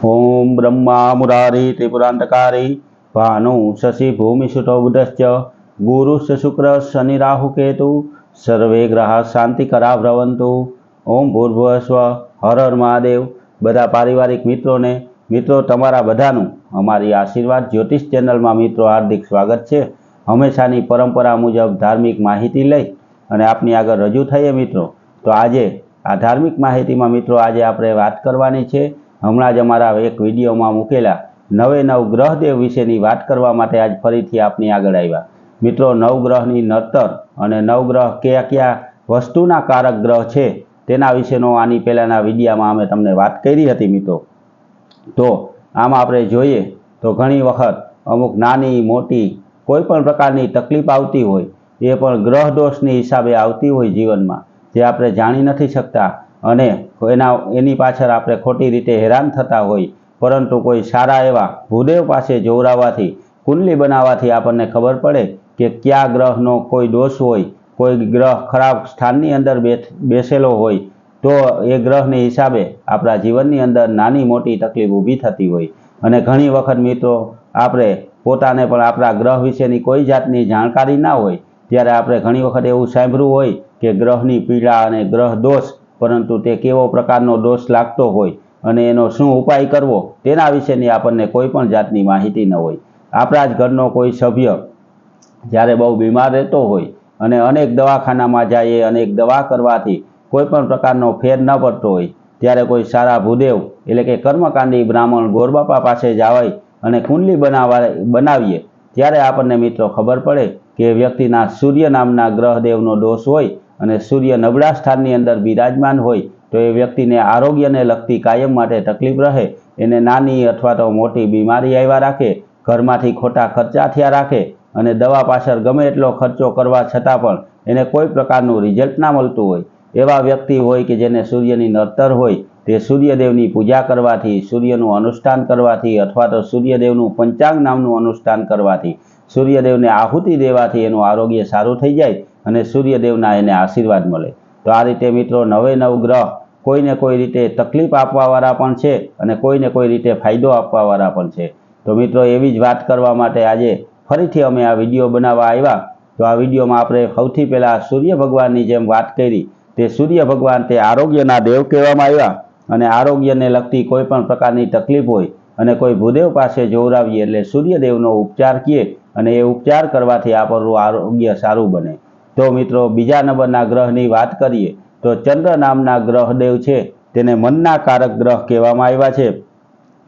ઓમ બ્રહ્મા મુરારી ત્રિપુરાંતકારી ભાનુ શશી ભૂમિસુતો બુધશ્ચ ગુરુશ્ચ શુક્ર શનિ રાહુ કેતુ સર્વે ગ્રહા ઓમ ભૂર્ભુવસ્વ હર હર મહાદેવ બધા પારિવારિક મિત્રોને, મિત્રો તમારા બધાનું અમારી આશીર્વાદ જ્યોતિષ ચેનલમાં મિત્રો હાર્દિક સ્વાગત છે. હંમેશાની પરંપરા મુજબ ધાર્મિક માહિતી લઈ અને આપની આગળ રજૂ થઈએ મિત્રો. તો આજે આ ધાર્મિક માહિતીમાં મિત્રો આજે આપણે વાત કરવાની છે. હમણાં જ અમારા એક વિડીયોમાં મૂકેલા નવે નવ ગ્રહદેવ વિશેની વાત કરવા માટે આજ ફરીથી આપની આગળ આવ્યા. મિત્રો નવગ્રહની નર્તર અને નવગ્રહ કયા કયા વસ્તુના કારક ગ્રહ છે તેના વિશેનો આની પહેલાંના વિડીયામાં અમે તમને વાત કરી હતી મિત્રો. તો આમાં આપણે જોઈએ તો ઘણી વખત અમુક નાની, મોટી, કોઈ પણ પ્રકારની તકલીફ આવતી હોય એ પણ ગ્રહ દોષની હિસાબે આવતી હોય જીવનમાં. જે આપણે જાણી નથી શકતા અને એના, એની પાછળ આપણે ખોટી રીતે હેરાન થતા હોય, પરંતુ કોઈ સારા એવા ભૂદેવ પાસે જોવડાવવાથી કુંડલી બનાવવાથી આપણને ખબર પડે કે કયા ગ્રહનો કોઈ દોષ હોય, કોઈ ગ્રહ ખરાબ સ્થાનની અંદર બેસેલો હોય, તો એ ગ્રહને હિસાબે આપણા જીવનની અંદર નાની મોટી તકલીફ ઊભી થતી હોય. અને ઘણી વખત મિત્રો, આપણે પોતાને પણ આપણા ગ્રહ વિશેની કોઈ જાતની જાણકારી ના હોય, ત્યારે આપણે ઘણી વખત એવું સાંભળ્યું હોય કે ગ્રહની પીડા અને ગ્રહ દોષ પરંતુ તે કેવો પ્રકારનો દોષ લાગતો હોય અને એનો શું ઉપાય કરવો તેના વિશેની આપણને કોઈ પણ જાતની માહિતી ન હોય. આપણા જ ઘરનો કોઈ સભ્ય જ્યારે બહુ બીમાર રહેતો હોય અને અનેક દવાખાનામાં જઈએ અનેક દવા કરવાથી કોઈ પણ પ્રકારનો ફેર ન પડતો હોય, ત્યારે કોઈ સારા ભૂદેવ એટલે કે કર્મકાંડી બ્રાહ્મણ ગોરબાપા પાસે જવાય અને કુંડલી બનાવવા બનાવીએ, ત્યારે આપણને મિત્રો ખબર પડે કે વ્યક્તિના સૂર્ય નામના ગ્રહદેવનો દોષ હોય અને સૂર્ય નબળા સ્થાનની અંદર બિરાજમાન હોય તો એ વ્યક્તિને આરોગ્યને લગતી કાયમ માટે તકલીફ રહે. એને નાની અથવા તો મોટી બીમારી આવ્યા રાખે, ઘરમાંથી ખોટા ખર્ચા થયા રાખે અને દવા પાછળ ગમે એટલો ખર્ચો કરવા છતાં પણ એને કોઈ પ્રકારનું રિઝલ્ટ ના મળતું હોય. એવા વ્યક્તિ હોય કે જેને સૂર્યની નડતર હોય, તે સૂર્યદેવની પૂજા કરવાથી, સૂર્યનું અનુષ્ઠાન કરવાથી અથવા તો સૂર્યદેવનું પંચાંગ નામનું અનુષ્ઠાન કરવાથી સૂર્યદેવને આહુતિ દેવાથી એનું આરોગ્ય સારું થઈ જાય. અને સૂર્યદેવના એને આશીર્વાદ મળે. તો આ રીતે મિત્રો નવે નવ ગ્રહ કોઈને કોઈ રીતે તકલીફ આપવાવાળા પણ છે અને કોઈને કોઈ રીતે ફાયદો આપવાવાળા પણ છે. તો મિત્રો એવી જ વાત કરવા માટે આજે ફરીથી અમે આ વીડિયો બનાવવા આવ્યા. તો આ વિડીયોમાં આપણે સૌથી પહેલાં સૂર્ય ભગવાનની જેમ વાત કરી. તે સૂર્ય ભગવાન તે આરોગ્યના દેવ કહેવામાં આવ્યા. અને આરોગ્યને લગતી કોઈ પણ પ્રકારની તકલીફ હોય અને કોઈ ભૂદેવ પાસે જોવરાવીએ એટલે સૂર્યદેવનો ઉપચાર કીએ અને એ ઉપચાર કરવાથી આપણું આરોગ્ય સારું બને. તો મિત્રો બીજા નંબરના ગ્રહની વાત કરીએ, તો ચંદ્ર નામના ગ્રહદેવ છે, તેને મનના કારક ગ્રહ કહેવામાં આવ્યા છે.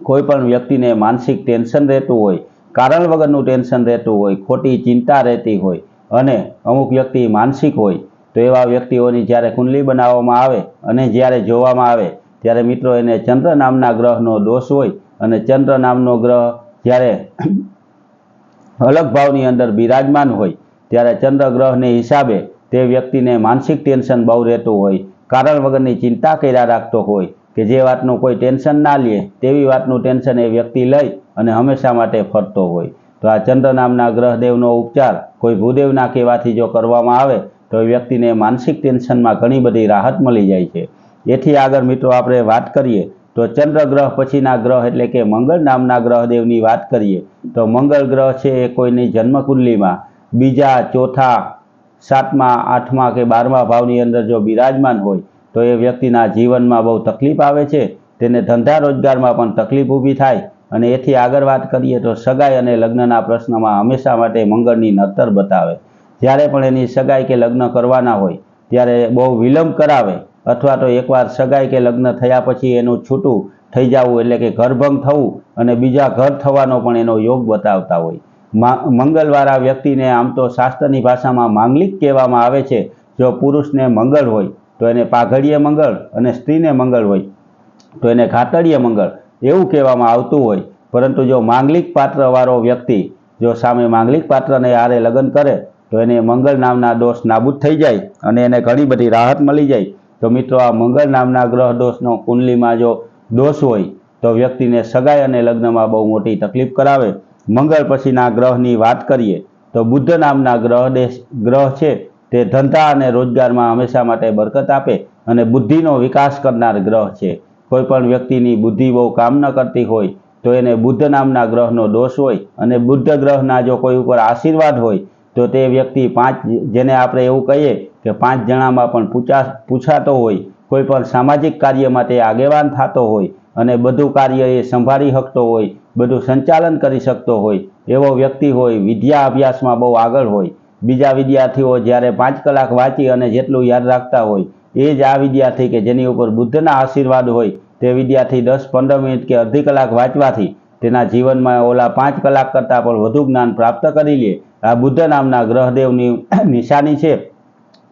કોઈ પણ વ્યક્તિને માનસિક ટેન્શન રહેતું હોય, કારણ વગરનું ટેન્શન રહેતું હોય, ખોટી ચિંતા રહેતી હોય અને અમુક વ્યક્તિ માનસિક હોય, તો એવા વ્યક્તિઓની જ્યારે કુંડલી બનાવવામાં આવે અને જ્યારે જોવામાં આવે, ત્યારે મિત્રો એને ચંદ્ર નામના ગ્રહનો દોષ હોય અને ચંદ્ર નામનો ગ્રહ જ્યારે અલગ ભાવની અંદર બિરાજમાન હોય ત્યારે ચંદ્ર ગ્રહને હિસાબે તે વ્યક્તિને માનસિક ટેન્શન બહુ રહેતું હોય. કારણ વગરની ચિંતા કર્યા રાખતો હોય કે જે વાતનું કોઈ ટેન્શન ના લે તેવી વાતનું ટેન્શન એ વ્યક્તિ લઈ અને હંમેશા માટે ફરતો હોય. તો આ ચંદ્ર નામના ગ્રહદેવનો ઉપચાર કોઈ ભૂદેવના કહેવાથી જો કરવામાં આવે તો વ્યક્તિને માનસિક ટેન્શનમાં ઘણી બધી રાહત મળી જાય છે. એથી આગળ મિત્રો આપણે વાત કરીએ તો ચંદ્ર ગ્રહ પછીના ગ્રહ એટલે કે મંગળ નામના ગ્રહદેવની વાત કરીએ તો મંગળ ગ્રહ છે એ કોઈની જન્મકુંડલીમાં બીજા ચોથા, સાતમા, આઠમા કે બારમા ભાવની અંદર જો બિરાજમાન હોય, તો એ વ્યક્તિના જીવનમાં બહુ તકલીફ આવે છે. તેને ધંધા રોજગારમાં પણ તકલીફ ઊભી થાય. અને એથી આગળ વાત કરીએ તો સગાઈ અને લગ્નના પ્રશ્નમાં હંમેશા માટે મંગળની નડતર બતાવે. જ્યારે પણ એની સગાઈ કે લગ્ન કરવાના હોય, ત્યારે બહુ વિલંબ કરાવે. અથવા તો એકવાર સગાઈ કે લગ્ન થયા પછી એનું છૂટું થઈ જવું એટલે કે ઘરભંગ થવું અને બીજા ઘર થવાનો પણ એનો યોગ બતાવતા હોય. મા- મંગળવાળા વ્યક્તિને આમ તો શાસ્ત્રની ભાષામાં માંગલિક કહેવામાં આવે છે, જો પુરુષને મંગળ હોય, તો એને પાઘડીએ મંગળ અને સ્ત્રીને મંગળ હોય, તો એને ઘાતળીય મંગળ, એવું કહેવામાં આવતું હોય. પરંતુ જો માંગલિક પાત્રવાળો વ્યક્તિ, જો સામે માંગલિક પાત્રને આરે લગ્ન કરે, તો એને મંગળ નામના દોષ નાબૂદ થઈ જાય અને એને ઘણી બધી રાહત મળી જાય. તો મિત્રો, આ મંગળ નામના ગ્રહ દોષનો કુંડલીમાં જો દોષ હોય, તો વ્યક્તિને સગાઈ અને લગ્નમાં બહુ મોટી તકલીફ કરાવે. મંગળ પછીના ગ્રહની વાત કરીએ, તો બુદ્ધ નામના ગ્રહ દેશ, ગ્રહ છે, તે ધંધા અને રોજગારમાં હંમેશા માટે બરકત આપે અને બુદ્ધિનો વિકાસ કરનાર ગ્રહ છે. કોઈ પણ વ્યક્તિની બુદ્ધિ બહુ કામ ન કરતી હોય, તો એને બુદ્ધ નામના ગ્રહનો દોષ હોય અને બુદ્ધ ગ્રહના જો કોઈ ઉપર આશીર્વાદ હોય, તો તે વ્યક્તિ પાંચ, જેને આપણે એવું કહીએ કે પાંચ જણામાં પણ પૂછા, પૂછાતો હોય, કોઈ પણ સામાજિક કાર્ય માટે આગેવાન થતો હોય અને બધું કાર્ય એ સંભાળી શકતો હોય બધું સંચાલન કરી શકતો હોય, એવો વ્યક્તિ હોય, વિદ્યા અભ્યાસમાં બહુ આગળ હોય. બીજા વિદ્યાર્થીઓ જ્યારે પાંચ કલાક વાંચી અને જેટલું યાદ રાખતા હોય, એ જ આ વિદ્યાર્થી કે જેની ઉપર બુદ્ધના આશીર્વાદ હોય, તે વિદ્યાર્થી દસ પંદર મિનિટ કે અડધી કલાક વાંચવાથી તેના જીવનમાં ઓલા પાંચ કલાક કરતાં પણ વધુ જ્ઞાન પ્રાપ્ત કરી લે. આ બુદ્ધ નામના ગ્રહદેવની નિશાની છે.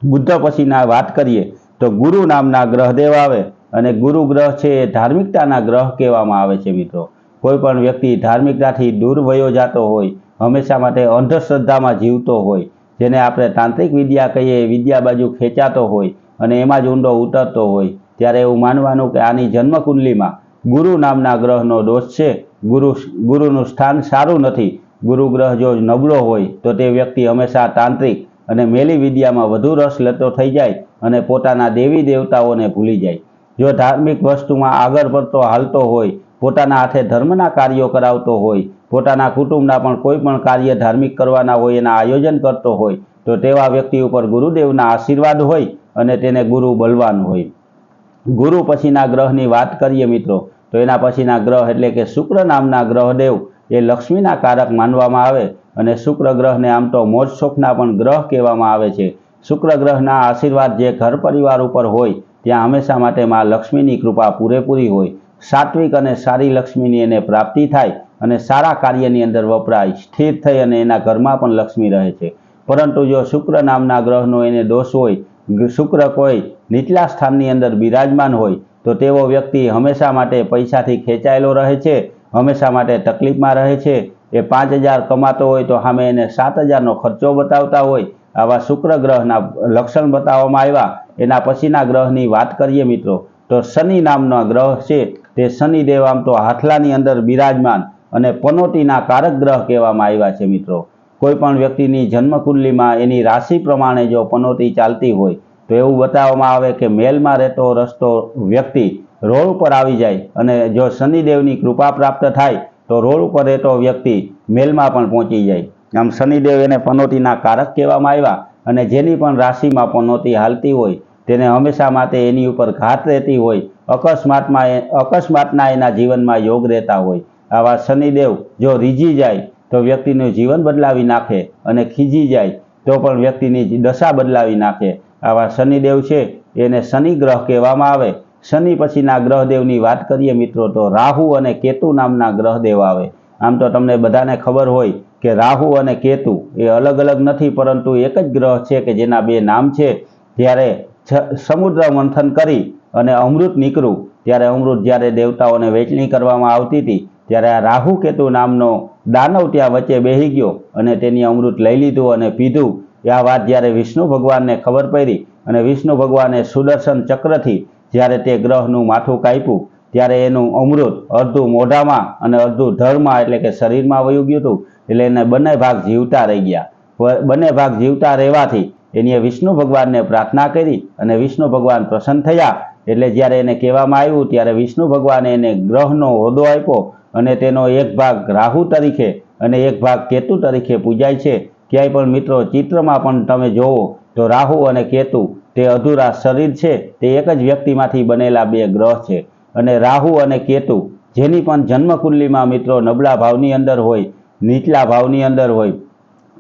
બુદ્ધ પછીના વાત કરીએ તો ગુરુ નામના ગ્રહદેવ આવે અને ગુરુ ગ્રહ છે એ ધાર્મિકતાના ગ્રહ કહેવામાં આવે છે મિત્રો. કોઈ પણ વ્યક્તિ ધાર્મિકતાથી દૂર વયો જતો હોય, હંમેશા માટે અંધશ્રદ્ધામાં જીવતો હોય, જેને આપણે તાંત્રિક વિદ્યા કહીએ, વિદ્યા બાજુ ખેંચાતો હોય અને એમાં જ ઊંડો ઉતરતો હોય, ત્યારે એવું માનવાનું કે આની જન્મકુંડલીમાં ગુરુ નામના ગ્રહનો દોષ છે. ગુરુ ગુરુનું સ્થાન સારું નથી. ગુરુ ગ્રહ જો નબળો હોય, તો તે વ્યક્તિ હંમેશા તાંત્રિક અને મેલી વિદ્યામાં વધુ રસ લેતો થઈ જાય અને પોતાના દેવી દેવતાઓને ભૂલી જાય. જો ધાર્મિક વસ્તુમાં આગળ પડતો હાલતો હોય પોતાના હાથે ધર્મના કાર્યો કરાવતો હોય, પોતાના કુટુંબના પણ કોઈ પણ કાર્ય ધાર્મિક કરવાના હોય, એના આયોજન કરતો હોય, તો તેવા વ્યક્તિ ઉપર ગુરુદેવના આશીર્વાદ હોય અને તેને ગુરુ બલવાન હોય. ગુરુ પછીના ગ્રહની વાત કરીએ મિત્રો, તો એના પછીના ગ્રહ એટલે કે શુક્ર નામના ગ્રહદેવ, એ લક્ષ્મીના કારક માનવામાં આવે અને શુક્ર ગ્રહને આમ તો મોજ શોખના પણ ગ્રહ કહેવામાં આવે છે. શુક્ર ગ્રહના આશીર્વાદ જે ઘર પરિવાર ઉપર હોય, ત્યાં હંમેશા માટે માં લક્ષ્મીની કૃપા પૂરેપૂરી હોય. સાત્વિક અને સારી લક્ષ્મીની એને પ્રાપ્તિ થાય અને સારા કાર્યની અંદર વપરાય, સ્થિર થઈ અને એના ઘરમાં પણ લક્ષ્મી રહે છે. પરંતુ જો શુક્ર નામના ગ્રહનો એને દોષ હોય શુક્ર કોઈ નીચલા સ્થાનની અંદર બિરાજમાન હોય, તો તેવો વ્યક્તિ હંમેશા માટે પૈસાથી ખેંચાયેલો રહે છે, હંમેશા માટે તકલીફમાં રહે છે. એ પાંચ હજાર કમાતો હોય તો સામે એને સાત હજારનો ખર્ચો બતાવતા હોય. આવા શુક્ર ગ્રહના લક્ષણ બતાવવામાં આવ્યા. એના પછીના ગ્રહની વાત કરીએ મિત્રો, તો શનિ નામનો ગ્રહ છે તે શનિદેવ આમ તો હાથલાની અંદર બિરાજમાન અને પનોતીના કારક ગ્રહ કહેવામાં આવ્યા છે મિત્રો. કોઈ પણ વ્યક્તિની જન્મકુંડલીમાં એની રાશિ પ્રમાણે જો પનોતી ચાલતી હોય, તો એવું બતાવવામાં આવે કે મેલમાં રહેતો રસ્તો વ્યક્તિ રોડ ઉપર આવી જાય અને જો શનિદેવની કૃપા પ્રાપ્ત થાય, તો રોડ ઉપર રહેતો વ્યક્તિ મેલમાં પણ પહોંચી જાય. આમ શનિદેવ એને પનોતીના કારક કહેવામાં આવ્યા અને જેની પણ રાશિમાં પનોતી હાલતી હોય, તેને હંમેશા માટે એની ઉપર ઘાત રહેતી હોય અકસ્માતમાં એ- અકસ્માતના એના જીવનમાં યોગ રહેતા હોય. આવા શનિદેવ જો રીઝી જાય, તો વ્યક્તિનું જીવન બદલાવી નાખે અને ખીજી જાય, તો પણ વ્યક્તિની દશા બદલાવી નાખે. આવા શનિદેવ છે, એને શનિ ગ્રહ કહેવામાં આવે. શનિ પછીના ગ્રહદેવની વાત કરીએ મિત્રો, તો રાહુ અને કેતુ નામના ગ્રહદેવ આવે. આમ તો તમને બધાને ખબર હોય કે રાહુ અને કેતુ એ અલગ અલગ નથી, પરંતુ એક જ ગ્રહ છે કે જેના બે નામ છે. ત્યારે સમુદ્ર મંથન કરી અને અમૃત નીકળ્યું. ત્યારે અમૃત જ્યારે દેવતાઓને વહેંચણી કરવામાં આવતી હતી, ત્યારે આ રાહુ કેતુ નામનો દાનવ ત્યાં વચ્ચે બેહી ગયો અને તેની અમૃત લઈ લીધું અને પીધું. એ આ વાત જ્યારે વિષ્ણુ ભગવાનને ખબર પડી અને વિષ્ણુ ભગવાને સુદર્શન ચક્રથી જ્યારે તે ગ્રહનું માથું કાપ્યું, ત્યારે એનું અમૃત અડધું મોઢામાં અને અડધું ધળમાં એટલે કે શરીરમાં વયું ગયું હતું, એટલે એને બંને ભાગ જીવતા રહી ગયા. બંને ભાગ જીવતા રહેવાથી એની વિષ્ણુ ભગવાનને પ્રાર્થના કરી અને વિષ્ણુ ભગવાન પ્રસન્ન થયા. એટલે જ્યારે એને કહેવામાં આવ્યું, ત્યારે વિષ્ણુ ભગવાને એને ગ્રહનો હોદ્દો આપ્યો અને તેનો એક ભાગ રાહુ તરીકે અને એક ભાગ કેતુ તરીકે પૂજાય છે. ક્યાંય પણ મિત્રો, ચિત્રમાં પણ તમે જોવો તો રાહુ અને કેતુ, તે અધૂરા શરીર છે. તે એક જ વ્યક્તિમાંથી બનેલા બે ગ્રહ છે. અને રાહુ અને કેતુ, જેની પણ જન્મકુંડલીમાં મિત્રો નબળા ભાવની અંદર હોય, નીચલા ભાવની અંદર હોય,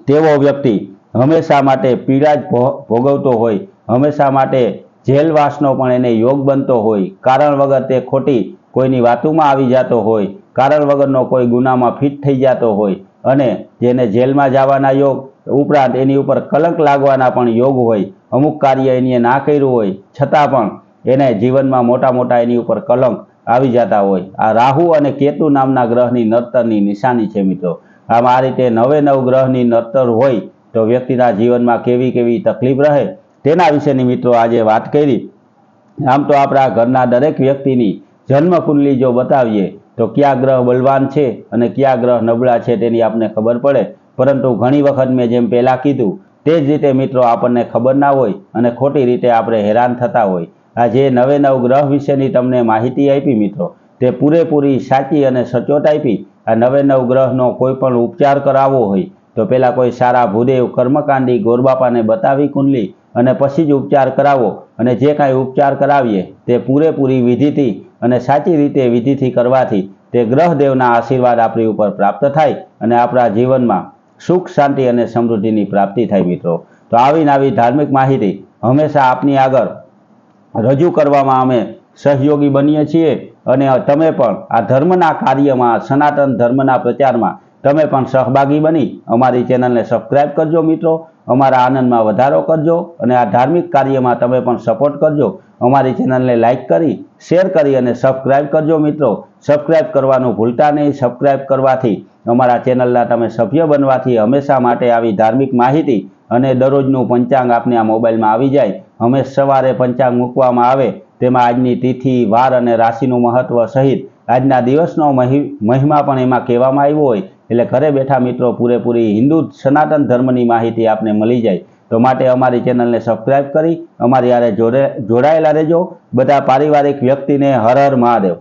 તેવો વ્યક્તિ હંમેશા માટે પીડા જ ભોગવતો હોય, હંમેશા માટે જેલવાસનો પણ એને યોગ બનતો હોય, કારણ વગર તે ખોટી કોઈની વાતોમાં આવી જતો હોય, કારણ વગરનો કોઈ ગુનામાં ફિટ થઈ જતો હોય અને જેને જેલમાં જવાના યોગ ઉપરાંત એની ઉપર કલંક લાગવાના પણ યોગ હોય, અમુક કાર્ય એની ના કર્યું હોય, છતાં પણ એને જીવનમાં મોટા મોટા એની ઉપર કલંક આવી જતા હોય. આ રાહુ અને કેતુ નામના ગ્રહની નર્તરની નિશાની છે મિત્રો. આમ આ રીતે નવે નવ ગ્રહની નર્તર હોય તો વ્યક્તિના જીવનમાં કેવી કેવી તકલીફ રહે તેના વિશેની મિત્રો આજે વાત કરી. આમ તો આપણા ઘરના દરેક વ્યક્તિની જન્મકુંડલી જો બતાવીએ, તો કયા ગ્રહ બલવાન છે અને કયા ગ્રહ નબળા છે તેની આપણને ખબર પડે. પરંતુ ઘણી વખત મેં જેમ પહેલાં કીધું, તે જ રીતે મિત્રો આપણને ખબર ના હોય અને ખોટી રીતે આપણે હેરાન થતા હોય. આ જે નવે નવ ગ્રહ વિશેની તમને માહિતી આપી મિત્રો. તે પૂરેપૂરી સાચી અને સચોટ આપી. આ નવે નવ ગ્રહનો કોઈ પણ ઉપચાર કરાવવો હોય, તો પહેલાં કોઈ સારા ભૂદેવ કર્મકાંડી ગોરબાપાને બતાવી કુંડલી. અને પછી જ ઉપચાર કરાવો. અને જે કાંઈ ઉપચાર કરાવીએ, તે પૂરેપૂરી વિધિથી અને સાચી રીતે વિધિથી કરવાથી તે ગ્રહદેવના આશીર્વાદ આપણી ઉપર પ્રાપ્ત થાય અને આપણા જીવનમાં સુખ, શાંતિ અને સમૃદ્ધિની પ્રાપ્તિ થાય મિત્રો. તો આવીને આવી ધાર્મિક માહિતી હંમેશા આપની આગળ રજૂ કરવામાં અમે સહયોગી બનીએ છીએ. અને તમે પણ આ ધર્મના કાર્યમાં, સનાતન ધર્મના પ્રચારમાં તમે પણ સહભાગી બની અમારી ચેનલને સબસ્ક્રાઈબ કરજો મિત્રો. અમારા આનંદમાં વધારો કરજો અને આ ધાર્મિક કાર્યમાં તમે પણ સપોર્ટ કરજો. અમારી ચેનલને લાઇક કરી શેર કરી અને સબસ્ક્રાઇબ કરજો મિત્રો. સબસ્ક્રાઇબ કરવાનું ભૂલતા નહીં. સબસ્ક્રાઇબ કરવાથી અમારા ચેનલના તમે સભ્ય બનવાથી હંમેશા માટે આવી ધાર્મિક માહિતી અને દરરોજનું પંચાંગ આપને આ મોબાઈલમાં આવી જાય. હંમેશ સવારે પંચાંગ મૂકવામાં આવે, તેમાં આજની તિથિ, વાર અને રાશિનું મહત્વ સહિત આજના દિવસનો મહિ, મહિમા પણ એમાં કહેવામાં આવ્યો હોય. એટલે ઘરે બેઠા મિત્રો પૂરેપૂરી હિન્દુ સનાતન ધર્મની માહિતી આપને મળી જાય. તો માટે અમારી ચેનલને સબસ્ક્રાઇબ કરી, અમારી યારે જોડે જોડાયેલા રહેજો. બધા પારિવારિક વ્યક્તિને હર હર મહાદેવ.